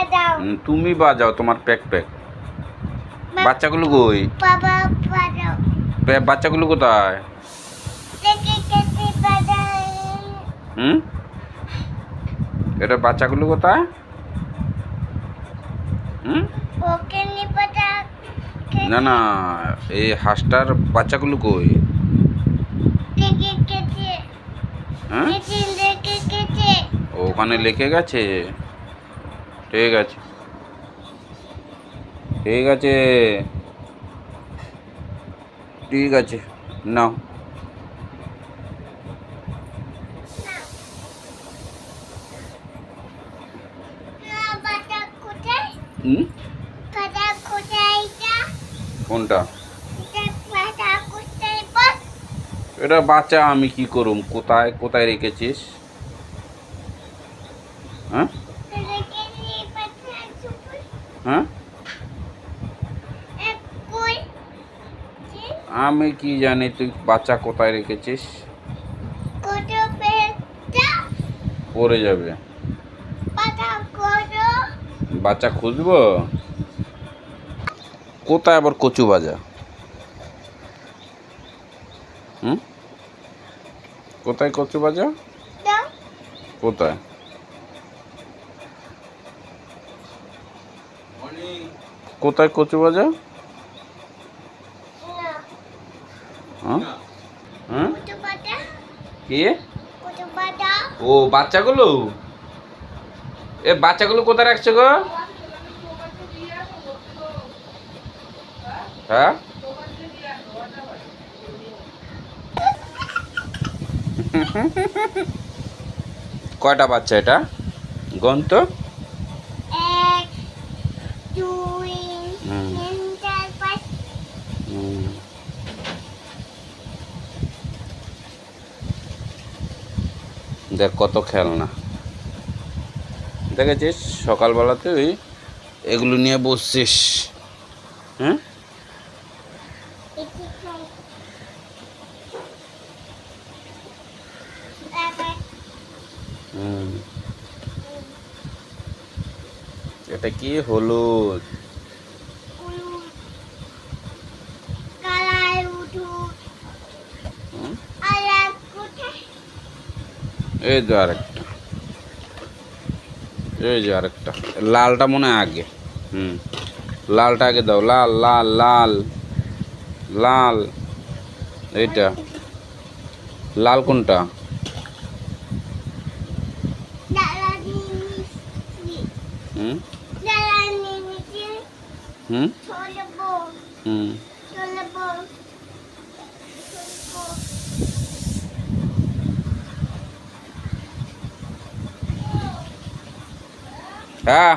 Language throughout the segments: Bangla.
বাজাও। তুমি বাজাও তোমার প্যাক প্যাক। বাচ্চাগুলো কই? বাবা বাজাও। বাচ্চাগুলো কোথায়? হুম? এটা বাচ্চাগুলো কোথায়? হুম? নি না এই হাঁসটার বাচ্চাগুলো কই? হ্যাঁ? ওখানে লিখে গেছে। ঠিক আছে। ঠিক আছে। ঠিক আছে, নাও। এটা বাচ্চা, আমি কি করুম? কোথায় কোথায় রেখেছিস? হ্যাঁ? হ্যাঁ? আমি কি জানি তুই বাচ্চা কোথায় রেখেছিস? পড়ে যাবে। বাচ্চা খুঁজবো? কোথায় আবার কচু বাজা হুম? কোথায় কচু বাজা কোথায়? কোথায় কচু বাজা না। হ্যাঁ? হ্যাঁ? কি? ও বাচ্চাগুলো? এ বাচ্চাগুলো কোথায় রাখছো গো? হ্যাঁ? কয়টা বাচ্চা এটা? গন্ত? দেখ কত খেলনা। দেখেছিস? সকালবেলাতে ওই এগুলো নিয়ে বসছিস। হ্যাঁ। এটা কি? হলুদ। এই যে আরেকটা। এই যে আরেকটা। লালটা মনে হয় আগে। হুম। লালটা আগে দাও। লাল লাল লাল। লাল। এইটা। লাল কোনটা? হুম? হুম? হুম চলবো চলবো হ্যাঁ।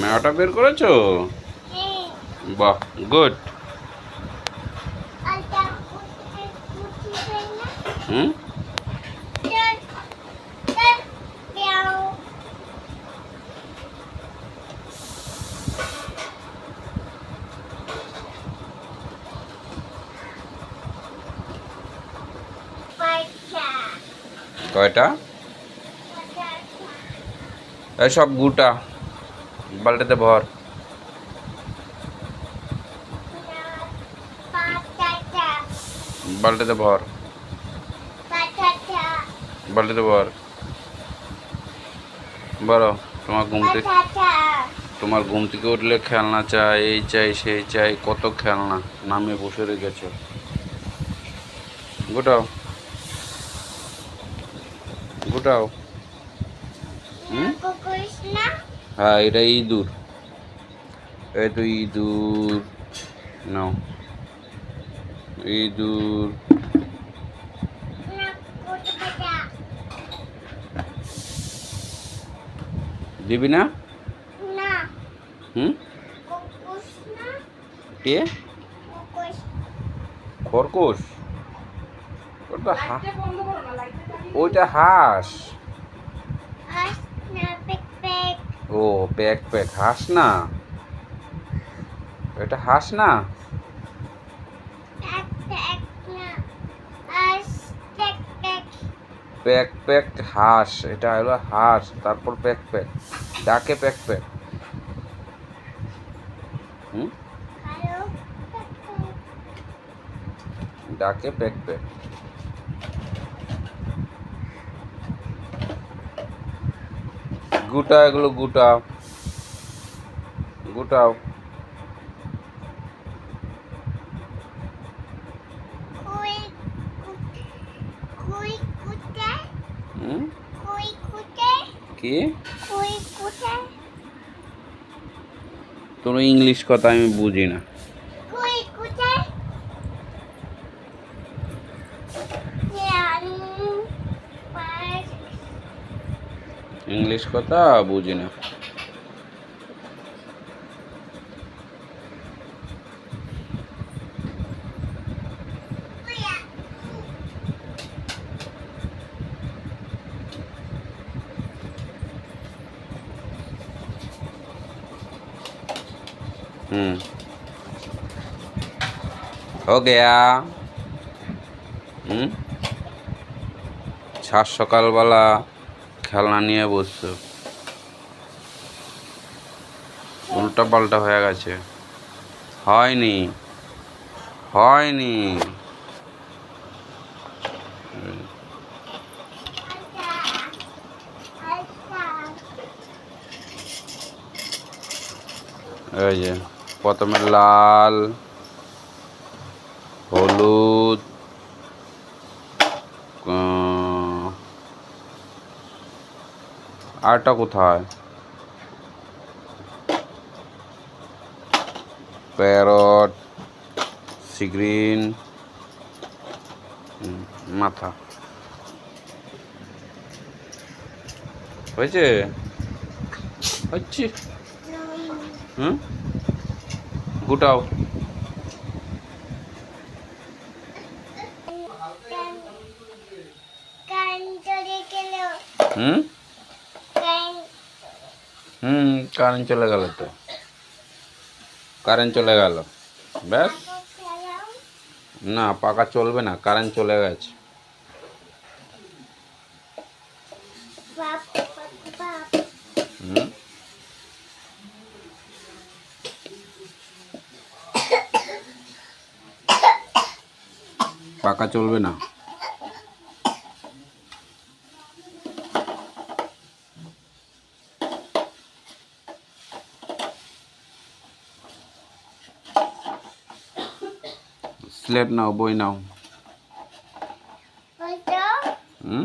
মেওয়াটা বের করেছ? বাহ গুড। হুম চল চল যাও পাইছা কয়টা? সব গুটা। বালতিতে ভর। বালতিতে ভর। বালতিতে ভর। বলো, তোমার ঘুম থেকে তোমার ঘুম থেকে উঠলে খেলনা চাই, এই চাই, সেই চাই, কত খেলনা? নামে বসে রেখেছ। গোটাও। হুম? হ্যাঁ এটা ইঁদুর। তো ইঁদুর। নাও। ইঁদুর। দিবি না? হুম? কে? খরগোশ। ওটা ওইটা হাঁস। আস না পেক পেক ও প্যাক প্যাক হাঁস না। এটা হাঁস না? প্যাক প্যাক হাঁস এটা হলো হাঁস তারপর প্যাক প্যাক ডাকে প্যাক প্যাক হুম? ডাকে প্যাক প্যাক গুটা এগুলো গুটাও গুটাও কি? তোর ইংলিশ কথা আমি বুঝি না। ইংলিশ কথা বুঝি না হুম हो गया হুম সাত সকালবেলা খেলনা নিয়ে বসছো। উল্টা পাল্টা হয়ে গেছে। হয়নি হয়নি। এই যে প্রথমে লাল হলুদ উম, আরটা কোথায়? প্যারট সিগ্রিন মাথা। হয়েছে? হচ্ছে হুম? গুটাও। হুম? হুম কারেন্ট চলে গেল তো। কারেন্ট চলে গেল। ব্যাস। না, পাকা চলবে না কারেন্ট চলে গেছে। পাকা চলবে না। স্লেট নাও বই নাও হয়তো হুম